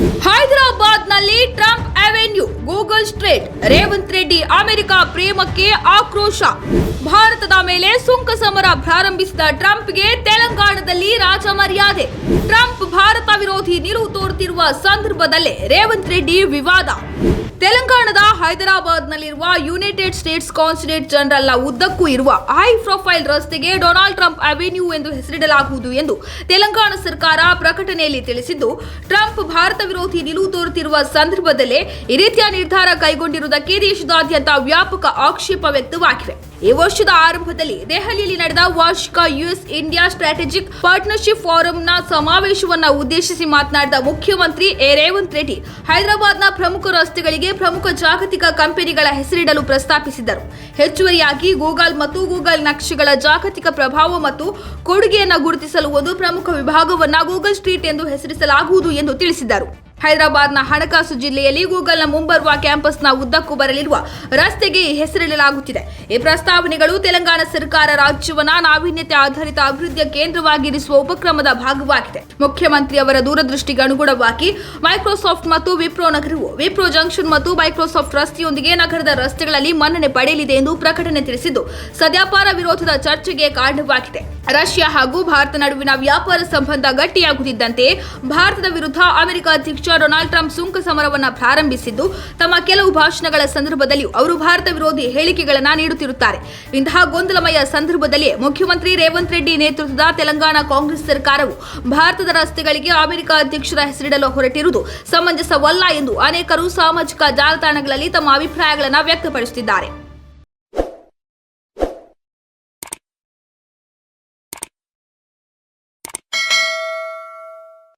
ಹೈದರಾಬಾದ್ನಲ್ಲಿ Trump avenue, Google street, Revanth Reddy America ಪ್ರೇಮಕ್ಕೆ ಆಕ್ರೋಶ. ಭಾರತದ ಮೇಲೆ ಸುಂಕ ಸಮರ ಪ್ರಾರಂಭಿಸಿದ ಟ್ರಂಪ್ಗೆ ತೆಲಂಗಾಣದಲ್ಲಿ ರಾಜಮರ್ಯಾದೆ. ಟ್ರಂಪ್ ಭಾರತ ವಿರೋಧಿ ನಿಲುವು ತೋರುತ್ತಿರುವ ಸಂದರ್ಭದಲ್ಲೇ ರೇವಂತ್ ರೆಡ್ಡಿ ವಿವಾದ. ತೆಲಂಗಾಣದ ಹೈದರಾಬಾದ್ನಲ್ಲಿರುವ ಯುನೈಟೆಡ್ ಸ್ಟೇಟ್ಸ್ ಕಾನ್ಸುಲೇಟ್ ಜನರಲ್ನ ಉದ್ದಕ್ಕೂ ಇರುವ ಹೈ ಪ್ರೊಫೈಲ್ ರಸ್ತೆಗೆ ಡೊನಾಲ್ಡ್ ಟ್ರಂಪ್ ಅವೆನ್ಯೂ ಎಂದು ಹೆಸರಿಡಲಾಗುವುದು ಎಂದು ತೆಲಂಗಾಣ ಸರ್ಕಾರ ಪ್ರಕಟಣೆಯಲ್ಲಿ ತಿಳಿಸಿದ್ದು, ಟ್ರಂಪ್ ಭಾರತ ವಿರೋಧಿ ನಿಲುವು ತೋರುತ್ತಿರುವ ಸಂದರ್ಭದಲ್ಲೇ ಈ ರೀತಿಯ ನಿರ್ಧಾರ ಕೈಗೊಂಡಿರುವುದಕ್ಕೆ ದೇಶದಾದ್ಯಂತ ವ್ಯಾಪಕ ಆಕ್ಷೇಪ ವ್ಯಕ್ತವಾಗಿವೆ. ಈ ವರ್ಷದ ಆರಂಭದಲ್ಲಿ ದೆಹಲಿಯಲ್ಲಿ ನಡೆದ ವಾರ್ಷಿಕ ಯುಎಸ್ ಇಂಡಿಯಾ ಸ್ಟ್ರಾಟಜಿಕ್ ಪಾರ್ಟ್ನರ್ಶಿಪ್ ಫಾರಂನ ಸಮಾವೇಶವನ್ನ ಉದ್ದೇಶಿಸಿ ಮಾತನಾಡಿದ ಮುಖ್ಯಮಂತ್ರಿ ಎ. ರೇವಂತ್ ರೆಡ್ಡಿ ಹೈದರಾಬಾದ್ನ ಪ್ರಮುಖ ರಸ್ತೆಗಳಿಗೆ ಪ್ರಮುಖ ಜಾಗತಿಕ ಕಂಪನಿಗಳ ಹೆಸರಿಡಲು ಪ್ರಸ್ತಾಪಿಸಿದರು ಹೆಚ್ಚುವರಿಯಾಗಿ ಗೂಗಲ್ ಮತ್ತು ಗೂಗಲ್ ನಕ್ಷೆಗಳ ಜಾಗತಿಕ ಪ್ರಭಾವ ಮತ್ತು ಕೊಡುಗೆಯನ್ನು ಗುರುತಿಸಲು ಒಂದು ಪ್ರಮುಖ ವಿಭಾಗವನ್ನು ಗೂಗಲ್ ಸ್ಟ್ರೀಟ್ ಎಂದು ಹೆಸರಿಸಲಾಗುವುದು ಎಂದು ತಿಳಿಸಿದರು ಹೈದರಾಬಾದ್ನ ಹಣಕಾಸು ಜಿಲ್ಲೆಯಲ್ಲಿ ಗೂಗಲ್ನ ಮುಂಬರುವ ಕ್ಯಾಂಪಸ್ನ ಉದ್ದಕ್ಕೂ ಬರಲಿರುವ ರಸ್ತೆಗೆ ಹೆಸರಿಡಲಾಗುತ್ತಿದೆ. ಈ ಪ್ರಸ್ತಾವನೆಗಳು ತೆಲಂಗಾಣ ಸರ್ಕಾರ ರಾಜ್ಯವನ್ನ ನಾವೀನ್ಯತೆ ಆಧಾರಿತ ಅಭಿವೃದ್ಧಿಯ ಕೇಂದ್ರವಾಗಿರಿಸುವ ಉಪಕ್ರಮದ ಭಾಗವಾಗಿದೆ. ಮುಖ್ಯಮಂತ್ರಿ ಅವರ ದೂರದೃಷ್ಟಿಗೆ ಅನುಗುಣವಾಗಿ ಮೈಕ್ರೋಸಾಫ್ಟ್ ಮತ್ತು ವಿಪ್ರೋ ನಗರವು, ವಿಪ್ರೋ ಜಂಕ್ಷನ್ ಮತ್ತು ಮೈಕ್ರೋಸಾಫ್ಟ್ ರಸ್ತೆಯೊಂದಿಗೆ ನಗರದ ರಸ್ತೆಗಳಲ್ಲಿ ಮನ್ನಣೆ ಪಡೆಯಲಿದೆ ಎಂದು ಪ್ರಕಟಣೆ ತಿಳಿಸಿದ್ದು, ಸದ್ಯಾಪಾರ ವಿರೋಧದ ಚರ್ಚೆಗೆ ಕಾರಣವಾಗಿದೆ. ರಷ್ಯಾ ಹಾಗೂ ಭಾರತ ನಡುವಿನ ವ್ಯಾಪಾರ ಸಂಬಂಧ ಗಟ್ಟಿಯಾಗುತ್ತಿದ್ದಂತೆ, ಭಾರತದ ವಿರುದ್ಧ ಅಮೆರಿಕ ಅಧ್ಯಕ್ಷ ಡೊನಾಲ್ಡ್ ಟ್ರಂಪ್ ಸುಂಕ ಸಮರವನ್ನು ಪ್ರಾರಂಭಿಸಿದ್ದು, ತಮ್ಮ ಕೆಲವು ಭಾಷಣಗಳ ಸಂದರ್ಭದಲ್ಲಿ ಅವರು ಭಾರತ ವಿರೋಧಿ ಹೇಳಿಕೆಗಳನ್ನು ನೀಡುತ್ತಿರುತ್ತಾರೆ. ಇಂತಹ ಗೊಂದಲಮಯ ಸಂದರ್ಭದಲ್ಲಿ ಮುಖ್ಯಮಂತ್ರಿ ರೇವಂತ್ ರೆಡ್ಡಿ ನೇತೃತ್ವದ ತೆಲಂಗಾಣ ಕಾಂಗ್ರೆಸ್ ಸರ್ಕಾರವು ಭಾರತದ ರಸ್ತೆಗಳಿಗೆ ಅಮೆರಿಕ ಅಧ್ಯಕ್ಷರ ಹೆಸರಿಡಲು ಹೊರಟಿರುವುದು ಸಮಂಜಸವಲ್ಲ ಎಂದು ಅನೇಕರು ಸಾಮಾಜಿಕ ಜಾಲತಾಣಗಳಲ್ಲಿ ತಮ್ಮ ಅಭಿಪ್ರಾಯಗಳನ್ನು ವ್ಯಕ್ತಪಡಿಸುತ್ತಿದ್ದಾರೆ.